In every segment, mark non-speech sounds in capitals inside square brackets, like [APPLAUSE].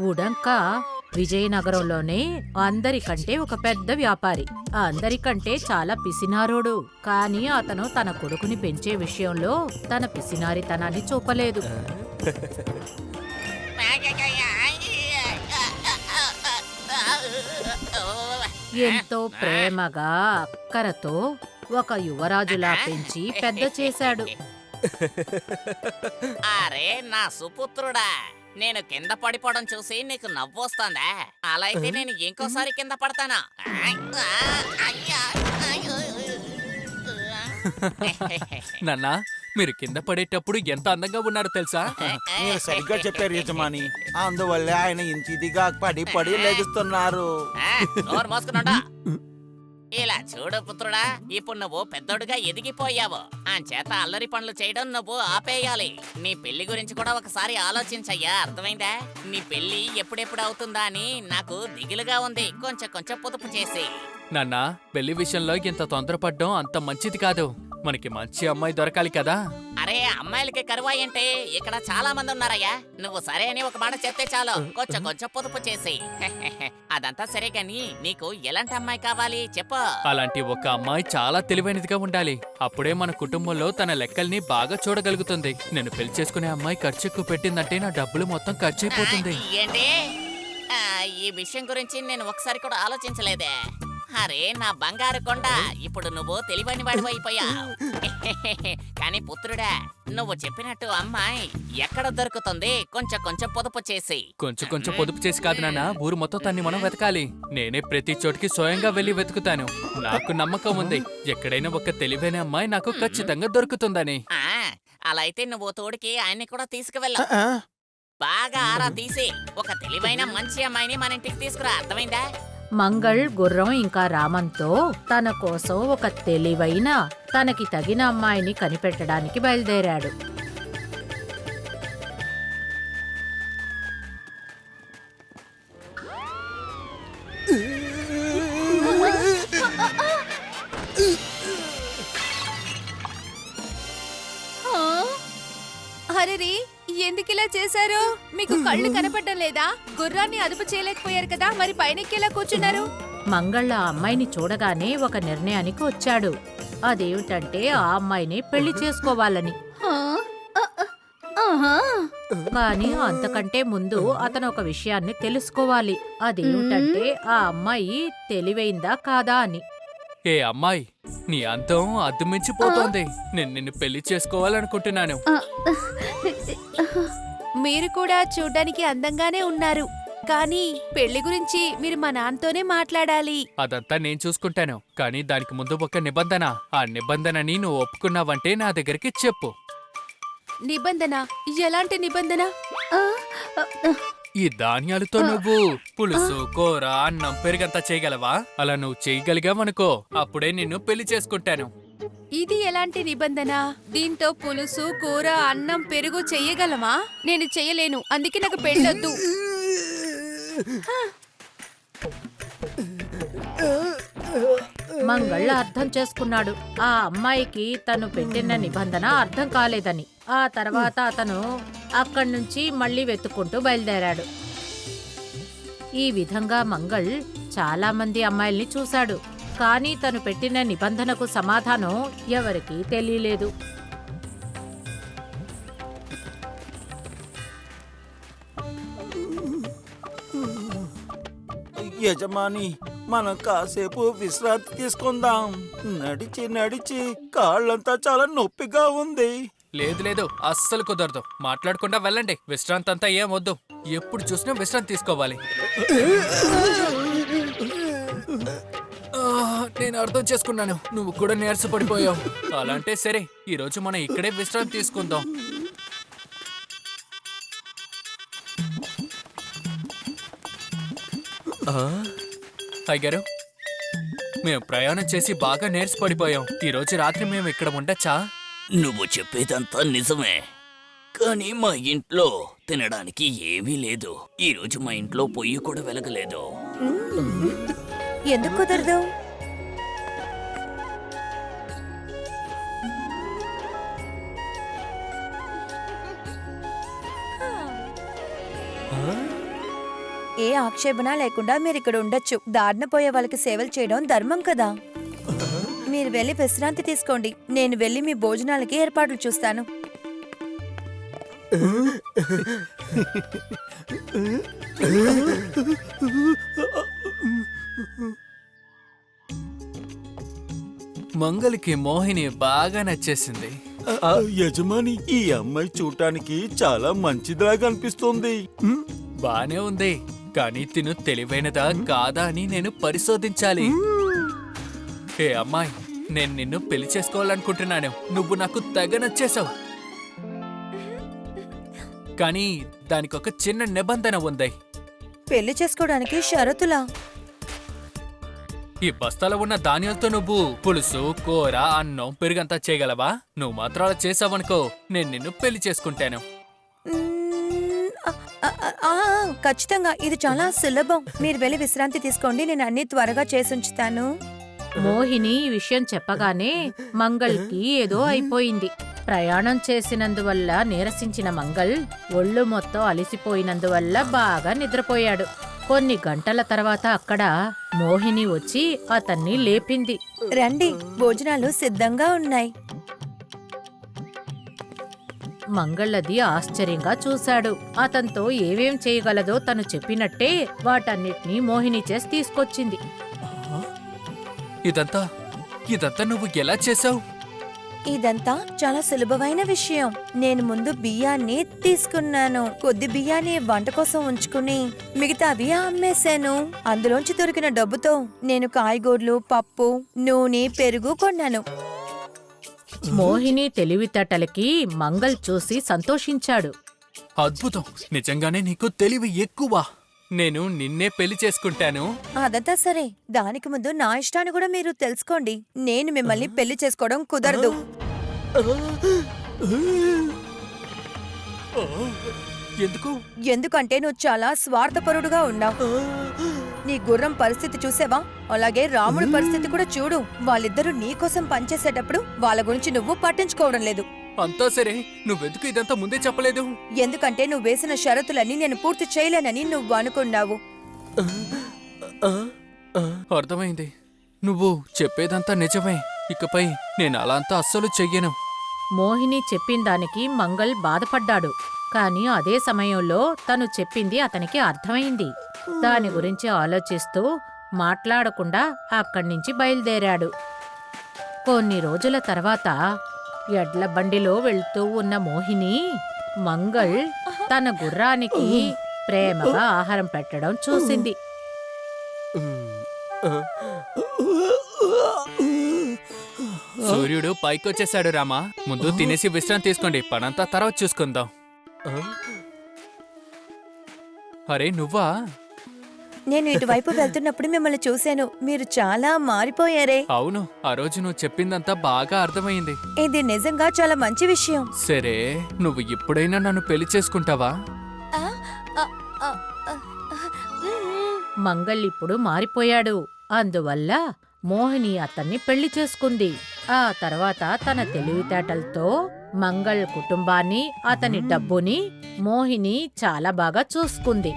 ఉడంక విజయనగరంలోనే అందరికంటే ఒక పెద్ద వ్యాపారి. అందరికంటే చాలా పిసినారోడు. కానీ అతను తన కొడుకుని పెంచే విషయంలో తన పిసినారితనాన్ని చూపలేదు. ఎంతో ప్రేమగా అక్కరతో ఒక యువరాజులా పెంచి పెద్ద చేశాడు. అరే నా సుపుత్రుడా. నేను కింద పడిపోవడం చూసి నీకు నవ్వొస్తుందా? అలా అయితే నేను ఇంకోసారి కింద పడతాను. నాన్న మీరు కింద పడేటప్పుడు ఎంత అందంగా ఉన్నారో తెలుసా? మీరు సరిగ్గా చెప్పారు యజమాని. అందువల్లే ఆయన ఇంచిదిగా పడి పడి లెగుస్తున్నారు. చూడు పుత్రుడా ఇప్పుడు నువ్వు పెద్దోడుగా ఎదిగిపోయావు. చేత అల్లరి పనులు చేయడం నువ్వు ఆపేయాలి. నీ పెళ్ళి గురించి కూడా ఒకసారి ఆలోచించయ్యా అర్థమైందా? నీ పెళ్ళి ఎప్పుడెప్పుడు అవుతుందా అని నాకు దిగులుగా ఉంది. కొంచెం కొంచెం పొదుపు చేసి నాన్న పెళ్ళి విషయంలో ఇంత తొందరపడ్డం అంత మంచిది కాదు. మనకి మంచి అమ్మాయి దొరకాలి కదా. అరే అమ్మాయిలకి కరువాయంటే ఇక్కడ చాలా మంది ఉన్నారయ్యా. నువ్వు సరే అని ఒక మాట చెప్తే చాలు. కొంచెం కొంచెం పొదుపు చేసి. [LAUGHS] అదంతా సరే గాని నీకు ఎలాంటి అమ్మాయి కావాలి చెప్పు. అలాంటి ఒక అమ్మాయి చాలా తెలివైనదిగా ఉండాలి. అప్పుడే మన కుటుంబంలో తన లెక్కల్ని బాగా చూడగలుగుతుంది. నేను పెళ్ళి చేసుకునే అమ్మాయి ఖర్చు ఎక్కువ పెట్టిందంటే నా డబ్బులు మొత్తం ఖర్చు అయిపోతుంది. ఏంటి? ఈ విషయం గురించి నేను ఒకసారి కూడా ఆలోచించలేదే. అరే నా బంగారు కొండ. ఇప్పుడు నువ్వు తెలివైన వాడివైపోయా [LAUGHS] కానీ పుత్రుడా నువ్వు చెప్పినట్టు అమ్మాయి ఎక్కడ దొరుకుతుంది? కొంచెం కొంచెం పొదుపు చేసి. కొంచెం కొంచెం పొదుపు చేసి కాదు నాన్న ఊరు మొత్తం తన్ని మనం వెతకాలి. నేనే ప్రతి చోటికి స్వయంగా వెళ్ళి వెతుకుతాను. నాకు నమ్మకం ఉంది. ఎక్కడైనా ఒక తెలివైన అమ్మాయి నాకు ఖచ్చితంగా దొరుకుతుందని. ఆ, అలా అయితే నువ్వు తోడికి ఆయన్ని కూడా తీసుకువెళ్ళవు బాగా ఆరా తీసి ఒక తెలివైన మంచి అమ్మాయిని మన ఇంటికి తీసుకురా. అర్థమైందా? మంగళ్ గుర్రం ఇంకా రామంతో తన కోసం ఒక తెలివైన తనకి తగిన అమ్మాయిని కనిపెట్టడానికి బయలుదేరాడు. చేశారు? మీకు కళ్ళు కనపడడం లేదా? గుర్రాన్ని అదుపు చేయలేకపోయారు కదా మరి పైనెక్కేలా కూర్చున్నారు? మంగళ ఆ అమ్మాయిని చూడగానే ఒక నిర్ణయానికి వచ్చాడు. అదేమిటంటే ఆ అమ్మాయిని పెళ్ళి చేసుకోవాలని. కానీ అంతకంటే ముందు అతను ఒక విషయాన్ని తెలుసుకోవాలి. అదేమిటంటే ఆ అమ్మాయి తెలివైందా కాదా అని. ఏ అమ్మాయి నీ అంతం అద్దుమించిపోతోంది. నేను నిన్ను పెళ్ళి చేసుకోవాలనుకుంటున్నాను. మీరు కూడా చూడ్డానికి అందంగానే ఉన్నారు. కానీ పెళ్ళి గురించి మీరు మా నాన్నతోనే మాట్లాడాలి. అదంతా నేను చూసుకుంటాను. కానీ దానికి ముందు ఒక నిబంధన. ఆ నిబంధనని నువ్వు ఒప్పుకున్నావంటే నా దగ్గరికి చెప్పు. నిబంధన? ఎలాంటి నిబంధన? ఈ ధాన్యాలతో నువ్వు పులుసు కూర అన్నం పెరుగంతా చేయగలవా? అలా నువ్వు చేయగలిగావనుకో అప్పుడే నిన్ను పెళ్ళి చేసుకుంటాను. ఇది ఎలాంటి నిబంధన? దీంతో పులుసు కూర అన్నం పెరుగు చెయ్యగలమా? నేను చెయ్యలేను. అందుకే నాకు పెళ్ళొద్దు మంగళ అర్థం చేసుకున్నాడు. ఆ అమ్మాయికి తను పెట్టిన నిబంధన అర్థం కాలేదని. ఆ తర్వాత అతను అక్కడి నుంచి మళ్ళీ వెతుక్కుంటూ బయలుదేరాడు. ఈ విధంగా మంగళ్ చాలా మంది అమ్మాయిల్ని చూశాడు. కానీ తను పెట్టిన నిబంధనకు సమాధానం ఎవరికీ తెలియలేదు. యజమాని మనం కాసేపు విశ్రాంతి తీసుకుందాం. నడిచి నడిచి కాళ్ళంతా చాలా నొప్పిగా ఉంది. లేదు లేదు అస్సలు కుదరదు. మాట్లాడకుండా వెళ్ళండి. విశ్రాంతి అంతా ఏం వద్దు ఎప్పుడు చూసినా విశ్రాంతి తీసుకోవాలి. [LAUGHS] నేను అర్థం చేసుకున్నాను. నువ్వు కూడా నీరసపడిపోయావు. అలా అంటే సరే ఈ రోజు మనం ఇక్కడే విశ్రాంతి తీసుకుందాం. అయ్యారు మేము ప్రయాణం చేసి బాగా నీరసపడిపోయాం. ఈ రోజు రాత్రి మేము ఇక్కడ ఉండొచ్చా? నువ్వు చెప్పేదంతా నిజమే. కానీ మా ఇంట్లో తినడానికి ఏమీ లేదు. ఈ రోజు మా ఇంట్లో పొయ్యి కూడా వెలగలేదు. ఎందుకు కుదరదు? ఏ ఆక్షేపణ లేకుండా మీరు ఇక్కడ ఉండొచ్చు. దారిన పోయే వాళ్ళకి సేవలు చేయడం ధర్మం కదా. మీరు వెళ్ళి విశ్రాంతి తీసుకోండి. నేను వెళ్ళి మీ భోజనాలకి ఏర్పాట్లు చూస్తాను. మంగళకి మోహిని బాగా నచ్చేసింది. ఆ, యజమాని ఈ అమ్మాయి చూడటానికి చాలా మంచిదిలాగా అనిపిస్తుంది. బానే ఉంది. కానీ తిను తెలివైనదా కాదా అని నేను పరిశోధించాలి. ఏ అమ్మాయి నేను నిన్ను పెళ్ళి చేసుకోవాలనుకుంటున్నాను. నువ్వు నాకు తెగ నచ్చేశావు. కానీ దానికి ఒక చిన్న నిబంధన ఉంది. పెళ్ళి చేసుకోవడానికి షరతులా? ఈ బస్తాలో ఉన్న ధాన్యాలతో నువ్వు పులుసు కూర అన్నం పెరుగంతా చేయగలవా? నువ్వు మాత్రం అలా చేసావనుకో నేను నిన్ను పెళ్ళి చేసుకుంటాను. ఖచ్చితంగా ఇది చాలా సులభం. మీరు వెళ్ళి విశ్రాంతి తీసుకోండి నేను అన్ని త్వరగా చేసి ఉంచుతాను. మోహిని ఈ విషయం చెప్పగానే మంగళ్కి ఏదో అయిపోయింది. ప్రయాణం చేసినందువల్ల నీరసించిన మంగళ్ ఒళ్ళు మొత్తం అలిసిపోయినందువల్ల బాగా నిద్రపోయాడు. కొన్ని గంటల తర్వాత అక్కడ మోహిని వచ్చి అతన్ని లేపింది. రండి భోజనాలు సిద్ధంగా ఉన్నాయి. మంగళ్ళది ఆశ్చర్యంగా చూశాడు. అతనితో ఏవేం చేయగలదో తను చెప్పినట్టే వాటన్నిటినీ మోహిని చేసి తీసుకొచ్చింది. ఇదంతా? ఇదంతా నువ్వు ఎలా చేసావు ఇదంతా చాలా సులభమైన విషయం. నేను ముందు బియ్యాన్ని తీసుకున్నాను. కొద్ది బియ్యాన్ని వంట కోసం ఉంచుకుని మిగతావి అమ్మేశాను. అందులోంచి దొరికిన డబ్బుతో నేను కాయగూరలు పప్పు నూనె పెరుగు కొన్నాను. మోహిని తెలివితేటలకి మంగళ్ చూసి సంతోషించాడు. అద్భుతం. నిజంగానే నీకు తెలివి ఎక్కువ. నేను నిన్నే పెళ్ళి చేసుకుంటాను. అదంతా సరే. దానికి ముందు నా ఇష్టాన్ని కూడా మీరు తెలుసుకోండి. నేను మిమ్మల్ని పెళ్ళి చేసుకోవడం కుదరదు. ఎందుకు ఎందుకంటే నువ్వు చాలా స్వార్థపరుడుగా ఉన్నావు. నీ గుర్రం పరిస్థితి చూసావా? అలాగే రాముడి పరిస్థితి కూడా చూడు. వాళ్ళిద్దరూ నీకోసం పనిచేసేటప్పుడు వాళ్ళ గురించి నువ్వు పట్టించుకోవడం లేదు. అంతా సరే. నువ్వెందుకు ఇదంతా ముందే చెప్పలేదు? ఎందుకంటే నువ్వు వేసిన షరతులన్నీ నేను పూర్తి చేయలేనని నువ్వు అనుకున్నావు. అర్థమైంది. నువ్వు చెప్పేదంతా నిజమే. ఇకపై నేను అలా అంతా అస్సలు చెయ్యను. మోహిని చెప్పిన దానికి మంగళ్ బాధపడ్డాడు. కాని అదే సమయంలో తను చెప్పింది అతనికి అర్థమైంది. దాని గురించి ఆలోచిస్తూ మాట్లాడకుండా అక్కడి నుంచి బయలుదేరాడు. కొన్ని రోజుల తర్వాత ఎడ్ల బండిలో వెళ్తూ ఉన్న మోహిని మంగళ్ తన గుర్రానికి ప్రేమగా ఆహారం పెట్టడం చూసింది. సూర్యుడు పైకొచ్చేశాడు రామా. ముందు తినేసి విశ్రాంతి తీసుకోండి. పనంతా తర్వాత చూసుకుందాం. అరే నువ్వా? నేను ఇటువైపు వెళ్తున్నప్పుడు మిమ్మల్ని చూశాను. మీరు చాలా మారిపోయారే. అవును ఆ రోజు నువ్వు చెప్పిందంతా బాగా అర్థమైంది. ఇది నిజంగా చాలా మంచి విషయం. సరే నువ్వు ఇప్పుడైనా నన్ను పెళ్ళి చేసుకుంటావా? మంగళ్ ఇప్పుడు మారిపోయాడు. అందువల్ల మోహిని అతన్ని పెళ్ళి చేసుకుంది. ఆ తర్వాత తన తెలివితేటలతో మంగళ్ కుటుంబాన్ని అతని డబ్బుని మోహిని చాలా బాగా చూసుకుంది.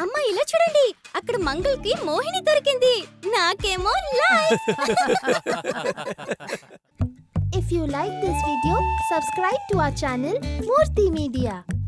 అమ్మ ఇలా చూడండి. అక్కడ మంగళ్కి మోహిని దొరికింది. నాకేమో life If you like this video, subscribe to our channel Murthy Media.